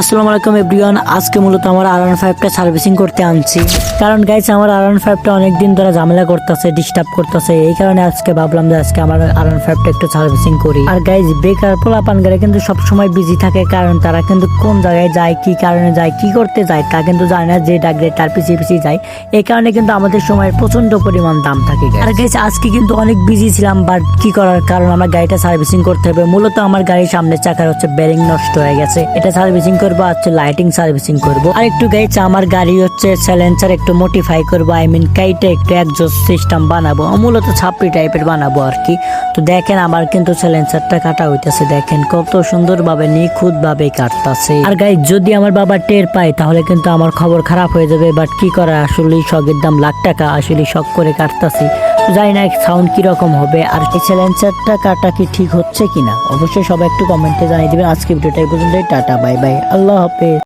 আসসালামু আলাইকুম, এভরিওয়ান। আজকে মূলত আমার আর ওয়ান ফাইভটা সার্ভিসিং করতে আনছি। কারণ গাইছে আমার আর ওয়ান ফাইভটা অনেকদিন ধরে ঝামেলা করতেছে ডিস্টার্ব করতেছে। এই কারণে আজকে ভাবলাম যে আজকে আমার আর ওয়ান ফাইভটা একটু সার্ভিসিং করি। আর গাইজ বেকার পোলা পানগারে কিন্তু সবসময় বিজি থাকে, কারণ তারা কিন্তু কোন জায়গায় যায়, কি কারণে যায়, কি করতে যায়, তা কিন্তু জানে না, যে ডাকলে তার পিছিয়ে পিছিয়ে যায়। এই কারণে কিন্তু আমাদের সময় প্রচণ্ড পরিমাণ দাম থাকে আর গাইছে আজকে কিন্তু অনেক বিজি ছিলাম বাট কি করার কারণ, আমার গাড়িটা সার্ভিসিং করতে হবে। মূলত আমার গাড়ির সামনের চাকার হচ্ছে বেরিং নষ্ট হয়ে গেছে। এটা সার্ভিসিং করব, আর হচ্ছে লাইটিং সার্ভিসিং করব। আর একটু গাইছে, আমার গাড়ি হচ্ছে স্যালেন্সার একটু মডিফাই করব আই মিন কাইটে একটু একজস্ট সিস্টেম বানাবো, মূলত ছাপড়ি টাইপের বানাবো আর কি। তো দেখেন, আমার কিন্তু স্যালেন্সারটা কাটা হইতেছে, দেখেন কত সুন্দর ভাবে নিখুঁত ভাবে কাটতাছে। আর গাই যদি আমার বাবা টের পায়, তাহলে কিন্তু আমার খবর খারাপ হয়ে যাবে বাট কি করা আসলে শখের দাম লাখ টাকা আসলে শখ করে কাটতাছি। জানি না সাউন্ড কীরকম হবে, আর এই স্যালেন্সারটা কাটা কি ঠিক হচ্ছে কিনা? অবশ্যই সবাই একটু কমেন্টে জানিয়ে দিবেন। আজকে ভিডিওটা এই পর্যন্তই, tata bye bye আল্লাহ হাফেজ